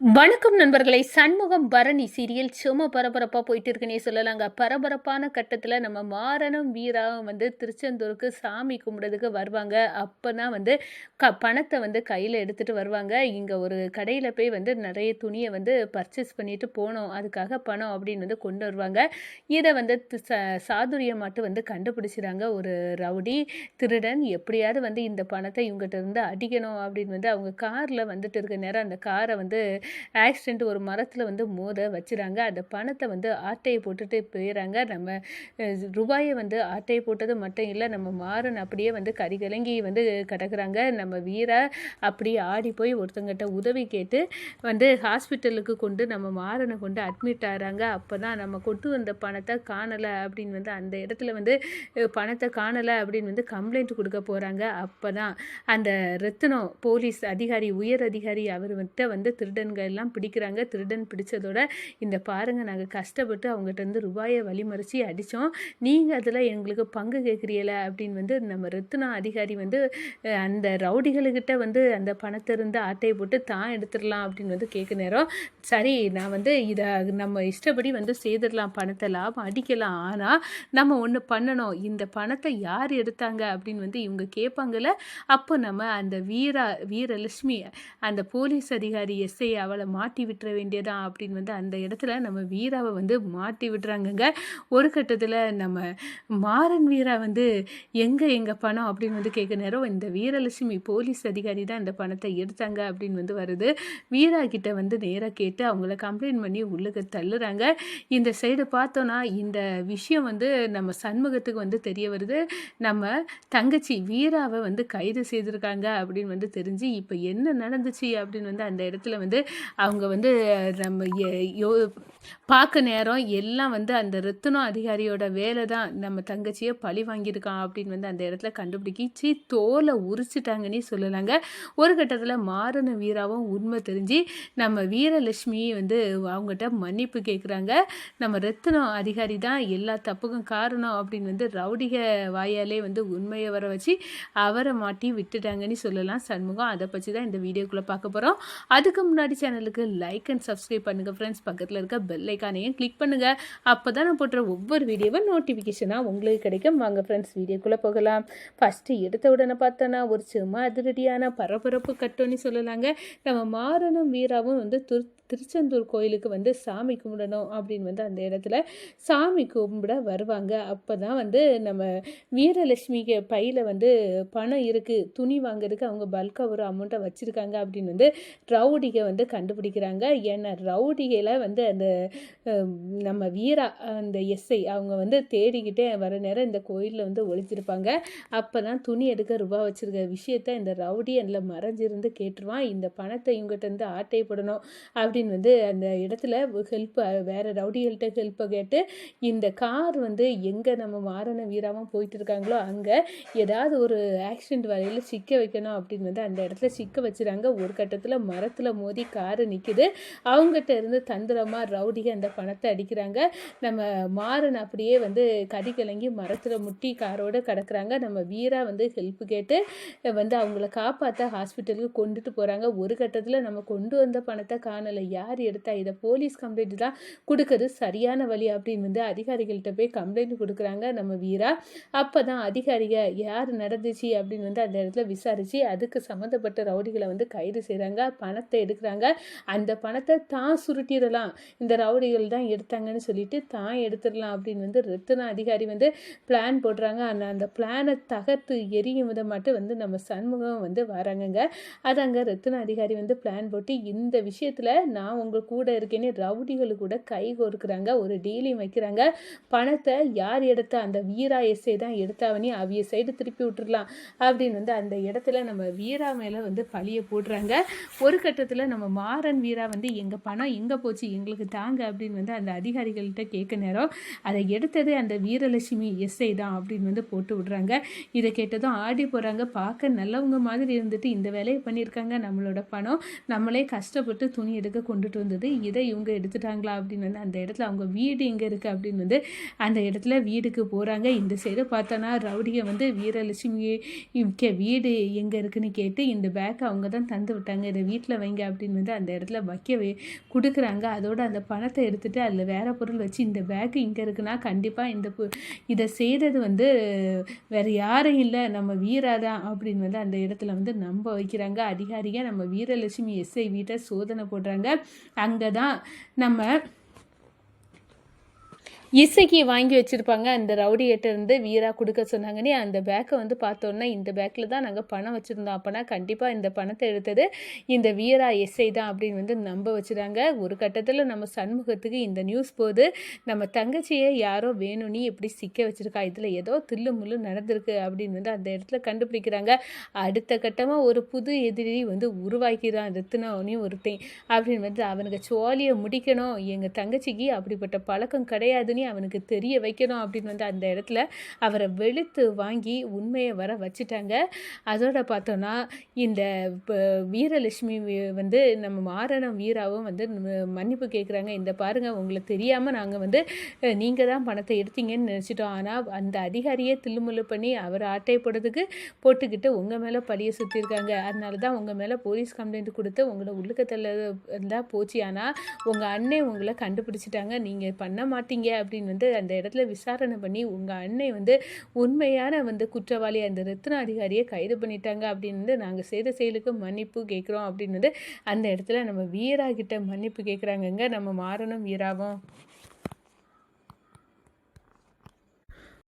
வணக்கம் நண்பர்களை. சண்முகம் பரணி சீரியல் சும்மா பரபரப்பாக போயிட்டு இருக்குன்னே சொல்லலாங்க. பரபரப்பான கட்டத்தில் நம்ம மாறனும் வீராவும் வந்து திருச்செந்தூருக்கு சாமி கும்பிடுறதுக்கு வருவாங்க. அப்போ தான் வந்து க பணத்தை வந்து கையில் எடுத்துகிட்டு வருவாங்க. இங்கே ஒரு கடையில் போய் வந்து நிறைய துணியை வந்து பர்ச்சேஸ் பண்ணிட்டு போனோம் அதுக்காக பணம் அப்படின்னு வந்து கொண்டு வருவாங்க. இதை வந்து ச சாதுரியம் மட்டும் வந்து கண்டுபிடிச்சிடாங்க ஒரு ரவுடி திருடன் எப்படியாவது வந்து இந்த பணத்தை இவங்ககிட்ட இருந்து அடிக்கணும் அப்படின்னு வந்து அவங்க காரில் வந்துட்டு இருக்க நேரம் அந்த காரை வந்து ஆக்சிடெண்ட் ஒரு மரத்தில் வந்து மோத வச்சுறாங்க. அந்த பணத்தை வந்து ஆட்டையை போட்டுட்டு போயிடறாங்க நம்ம ரூபாயை வந்து ஆட்டையை போட்டது மட்டும் இல்லை நம்ம மாறன் அப்படியே வந்து கரிகலங்கி வந்து கிடக்குறாங்க. நம்ம வீரா அப்படியே ஆடி போய் ஒருத்தங்கிட்ட உதவி கேட்டு வந்து ஹாஸ்பிட்டலுக்கு கொண்டு நம்ம மாறனை கொண்டு அட்மிட் ஆகிறாங்க அப்போ தான் நம்ம கொண்டு வந்த பணத்தை காணலை அப்படின்னு வந்து அந்த இடத்துல வந்து பணத்தை காணலை அப்படின்னு வந்து கம்ப்ளைண்ட் கொடுக்க போகிறாங்க அப்போ தான் அந்த ரத்தினம் போலீஸ் அதிகாரி உயர் அதிகாரி அவர்கிட்ட வந்து திருடன் திருடன்கள் எல்லாம் பிடிக்கிறாங்க திருடன் பிடிச்சதோட இந்த பாருங்க நாங்கள் கஷ்டப்பட்டு அவங்ககிட்ட இருந்து ரூபாயை வழிமறிச்சு அடித்தோம் நீங்கள் அதில் எங்களுக்கு பங்கு கேட்குறீல அப்படின்னு வந்து நம்ம ரத்னா அதிகாரி வந்து அந்த ரவுடிகளுக்கிட்ட வந்து அந்த பணத்தை இருந்து ஆட்டையை போட்டு தான் எடுத்துடலாம் அப்படின்னு வந்து கேட்க நேரம். சரி நான் வந்து இதை நம்ம இஷ்டப்படி வந்து செய்திடலாம் பணத்தை லாபம் அடிக்கலாம். ஆனால் நம்ம ஒன்று பண்ணணும். இந்த பணத்தை யார் எடுத்தாங்க அப்படின்னு வந்து இவங்க கேட்பாங்கல்ல. அப்போ நம்ம அந்த வீரா வீரலட்சுமி அந்த போலீஸ் அதிகாரி எஸ்ஐ அவளை மாட்டி விட்டுற வேண்டியதான் அப்படின்னு வந்து அந்த இடத்துல நம்ம வீராவை வந்து மாட்டி விட்டுறாங்கங்க. ஒரு கட்டத்தில் நம்ம மாறன் வீரா வந்து எங்கே எங்கள் பணம் அப்படின்னு வந்து கேட்க நேரம் இந்த வீரலட்சுமி போலீஸ் அதிகாரி தான் இந்த பணத்தை எடுத்தாங்க அப்படின்னு வந்து வருது. வீரா கிட்ட வந்து நேராக கேட்டு அவங்கள கம்ப்ளைண்ட் பண்ணி உள்ளுக்கு தள்ளுறாங்க. இந்த சைடு பார்த்தோன்னா இந்த விஷயம் வந்து நம்ம சண்முகத்துக்கு வந்து தெரிய வருது. நம்ம தங்கச்சி வீராவை வந்து கைது செய்திருக்காங்க அப்படின்னு வந்து தெரிஞ்சு இப்போ என்ன நடந்துச்சு அப்படின்னு வந்து அந்த இடத்துல வந்து அவங்க வந்து நம்ம யோ பார்க்க நேரம் எல்லாம் வந்து அந்த ரத்தினம் அதிகாரியோட வேலை தான். நம்ம தங்கச்சியை பழி வாங்கியிருக்கான் அப்படின்னு வந்து அந்த இடத்துல கண்டுபிடிக்கிச்சு தோலை உரிச்சிட்டாங்கன்னே சொல்லலாங்க. ஒரு கட்டத்தில் மாறன வீராவும் உண்மை தெரிஞ்சு நம்ம வீரலட்சுமி வந்து அவங்ககிட்ட மன்னிப்பு கேட்குறாங்க நம்ம ரத்தினம் அதிகாரி தான் எல்லா தப்புக்கும் காரணம் அப்படின்னு வந்து ரவுடிக வாயாலே வந்து உண்மையை வர வச்சு அவரை மாட்டி விட்டுட்டாங்கன்னு சொல்லலாம் சண்முகம். அதை பற்றி தான் இந்த வீடியோக்குள்ளே பார்க்க போகிறோம் அதுக்கு முன்னாடி சேனலுக்கு லைக் அண்ட் சப்ஸ்கிரைப் பண்ணுங்கள் ஃப்ரெண்ட்ஸ் பக்கத்தில் இருக்க பெல் ஐக்கானையும் கிளிக் பண்ணுங்கள் அப்போ தான் நான் போடுற ஒவ்வொரு வீடியோவும் நோட்டிஃபிகேஷனாக உங்களுக்கு கிடைக்கும். வாங்க ஃப்ரெண்ட்ஸ் வீடியோக்குள்ளே போகலாம். ஃபஸ்ட்டு எடுத்த உடனே பார்த்தோன்னா ஒரு சும்மா அதிரடியான பரபரப்பு கட்டோன்னு சொல்லலாங்க. நம்ம மாறனும் வீராவும் வந்து துர் திருச்செந்தூர் கோயிலுக்கு வந்து சாமி கும்பிடணும் அப்படின்னு வந்து அந்த இடத்துல சாமி கும்பிட வருவாங்க. அப்போ தான் வந்து நம்ம வீரலட்சுமிக்கு பையில் வந்து பணம் இருக்குது துணி வாங்குறதுக்கு அவங்க பல்காக ஒரு அமௌண்ட்டை வச்சுருக்காங்க அப்படின்னு வந்து ரவுடிகை வந்து கண்டுபிடிக்கிறாங்க. ஏன்னா ரவுடிகையில் வந்து அந்த நம்ம வீரா அந்த எஸ்ஐ அவங்க வந்து தேடிக்கிட்டே வர நேரம் இந்த கோயிலில் வந்து ஒழிச்சிருப்பாங்க அப்போ தான் துணி எடுக்க ரூபா வச்சுருக்க விஷயத்த இந்த ரவுடி அதில் மறைஞ்சிருந்து கேட்டுருவான். இந்த பணத்தை இவங்ககிட்ட இருந்து ஆட்டை போடணும் அப்படின்னு வந்து அந்த இடத்துல ஹெல்ப் வேற ரவுடிகள்கிட்ட ஹெல்ப்பை கேட்டு இந்த கார் வந்து எங்கே நம்ம மாரண வீராவும் போயிட்டு இருக்காங்களோ அங்கே ஏதாவது ஒரு ஆக்சிடென்ட் வரையில் சிக்க வைக்கணும் அப்படின்னு வந்து அந்த இடத்துல சிக்க வச்சுறாங்க. ஒரு கட்டத்தில் மரத்தில் மோதி காரு நிற்கிது அவங்ககிட்ட இருந்து தந்திரமாக ரவுடிக அந்த பணத்தை அடிக்கிறாங்க. நம்ம மாறன் அப்படியே வந்து கடி கலங்கி மரத்தில் முட்டி காரோடு கிடக்குறாங்க. நம்ம வீரா வந்து ஹெல்ப் கேட்டு வந்து அவங்கள காப்பாற்ற ஹாஸ்பிட்டலுக்கு கொண்டுட்டு போகிறாங்க ஒரு கட்டத்தில் நம்ம கொண்டு வந்த பணத்தை காணலை. யார் எடுத்தா இதை போலீஸ் கம்ப்ளைண்ட் தான் கொடுக்கறது? சரியான வழி அப்படின்னு வந்து அதிகாரிகள்கிட்ட போய் கம்ப்ளைண்ட் கொடுக்குறாங்க நம்ம வீரா. அப்போ தான் அதிகாரிக யார் நடந்துச்சு அப்படின்னு வந்து அந்த இடத்துல விசாரித்து அதுக்கு சம்மந்தப்பட்ட ரவுடிகளை வந்து கைது செய்கிறாங்க பணத்தை எடுக்கிறாங்க. அந்த பணத்தை தான் சுருட்டிடலாம். இந்த ரவுடிகள் தான் எடுத்தாங்கன்னு சொல்லிட்டு தான் எடுத்துடலாம் அப்படின்னு வந்து ரத்னா அதிகாரி வந்து பிளான் போடுறாங்க. ஆனால் அந்த பிளானை தகர்த்து எரியும் விதம் மட்டும் வந்து நம்ம சண்முகம் வந்து வராங்கங்க. அதாங்க ரத்னா அதிகாரி வந்து பிளான் போட்டு இந்த விஷயத்தில் நான் உங்கள் கூட இருக்கேன்னு ரவுடிகள் கூட கை கோர்க்குறாங்க ஒரு டீலையும் வைக்கிறாங்க. பணத்தை யார் எடுத்த? அந்த வீரா எஸ்ஐ தான் எடுத்தாவனி அவிய சைடு திருப்பி விட்டுருலாம் அப்படின்னு வந்து அந்த இடத்துல நம்ம வீரா மேலே வந்து பழியை போடுறாங்க. ஒரு கட்டத்தில் நம்ம மாறன் வீரா வந்து எங்கள் பணம் எங்கே போச்சு? எங்களுக்கு தாங்க அப்படின்னு வந்து அந்த அதிகாரிகள்கிட்ட கேட்க நேரம் அதை எடுத்தது அந்த வீரலட்சுமி எஸ்ஐ தான் அப்படின்னு வந்து போட்டு விடுறாங்க. இதை கேட்டதும் ஆடி போகிறாங்க பார்க்க நல்லவங்க மாதிரி இருந்துட்டு இந்த வேலையை பண்ணியிருக்காங்க நம்மளோட பணம். நம்மளே கஷ்டப்பட்டு துணி எடுக்க கொண்டுட்டு வந்தது. இதை இவங்க எடுத்துட்டாங்களா அப்படின்னு வந்து அந்த இடத்துல அவங்க வீடு எங்கே இருக்குது அப்படின்னு வந்து அந்த இடத்துல வீடுக்கு போகிறாங்க இந்த சைடு பார்த்தோன்னா ரவுடியை வந்து வீரலட்சுமி வீடு எங்கே இருக்குன்னு கேட்டு இந்த பேக்கை அவங்க தான் தந்து விட்டாங்க. இதை வீட்டில் வைங்க அப்படின்னு வந்து அந்த இடத்துல வைக்க வே கொடுக்குறாங்க. அதோட அந்த பணத்தை எடுத்துகிட்டு அதில் வேறு பொருள் வச்சு இந்த பேக்கு இங்கே இருக்குன்னா கண்டிப்பாக இந்த பு இதை செய்கிறது வந்து வேறு யாரும் இல்லை. நம்ம வீரா தான் அப்படின்னு வந்து அந்த இடத்துல வந்து நம்ப வைக்கிறாங்க. அதிகாரியாக நம்ம வீரலட்சுமி எஸ்ஐ வீட்டை சோதனை போடுறாங்க. அங்கே தான் நம்ம இசைக்கு வாங்கி வச்சுருப்பாங்க. அந்த ரவுடிகிட்ட இருந்து வீரா கொடுக்க சொன்னாங்கன்னே அந்த பேக்கை வந்து பார்த்தோன்னா இந்த பேக்கில் தான் நாங்கள் பணம் வச்சுருந்தோம். அப்போனா கண்டிப்பாக இந்த பணத்தை எடுத்தது இந்த வீரா எஸ்ஐ தான் அப்படின்னு வந்து நம்ப வச்சுட்டாங்க. ஒரு கட்டத்தில் நம்ம சண்முகத்துக்கு இந்த நியூஸ் போது நம்ம தங்கச்சியை யாரோ வேணும்னு எப்படி சிக்க வச்சுருக்கா. இதில் ஏதோ தில்லு முள்ளு நடந்திருக்கு அப்படின்னு வந்து அந்த இடத்துல கண்டுபிடிக்கிறாங்க. அடுத்த கட்டமாக ஒரு புது எதிரி வந்து உருவாக்கிறான். ரத்தினவனையும் ஒருத்தன் அப்படின்னு வந்து அவனுக்கு சோழியை முடிக்கணும். எங்கள் தங்கச்சிக்கு அப்படிப்பட்ட பழக்கம் கிடையாதுன்னு அவனுக்கு தெரிய வைக்கணும் அப்படின்னு வந்து அந்த இடத்துல அவரை வெளுத்து வாங்கி உண்மையை வர வச்சுட்டாங்க. அதோட பார்த்தோன்னா இந்த இப்போ வீரலட்சுமி வந்து நம்ம மாரணம் வீராவும் வந்து மன்னிப்பு கேட்குறாங்க இந்த பாருங்கள் உங்களுக்கு தெரியாமல் நாங்கள் வந்து நீங்கள் தான் பணத்தை எடுத்தீங்கன்னு நினச்சிட்டோம். ஆனால் அந்த அதிகாரியே தில்லுமுள்ளு பண்ணி அவர் ஆட்டை போடுறதுக்கு போட்டுக்கிட்டு உங்கள் மேலே பழிய சுற்றிருக்காங்க அதனால தான் உங்கள் மேலே போலீஸ் கம்ப்ளைண்ட் கொடுத்து உங்களை உள்ளுக்கத்தில் இருந்தால் போச்சு. ஆனால் உங்கள் அண்ணன் உங்களை கண்டுபிடிச்சிட்டாங்க. நீங்கள் பண்ண மாட்டீங்க அப்படின்னு வந்து அந்த இடத்துல விசாரணை பண்ணி உங்கள் அன்னை வந்து உண்மையான வந்து குற்றவாளி அந்த ரத்ன அதிகாரியை கைது பண்ணிட்டாங்க. அப்படின்னு வந்து நாங்கள் செய்த செயலுக்கு மன்னிப்பு கேட்குறோம் அப்படின்னு வந்து அந்த இடத்துல நம்ம வீரா கிட்ட மன்னிப்பு கேட்குறாங்கங்க. நம்ம மாறணும் வீராவும்.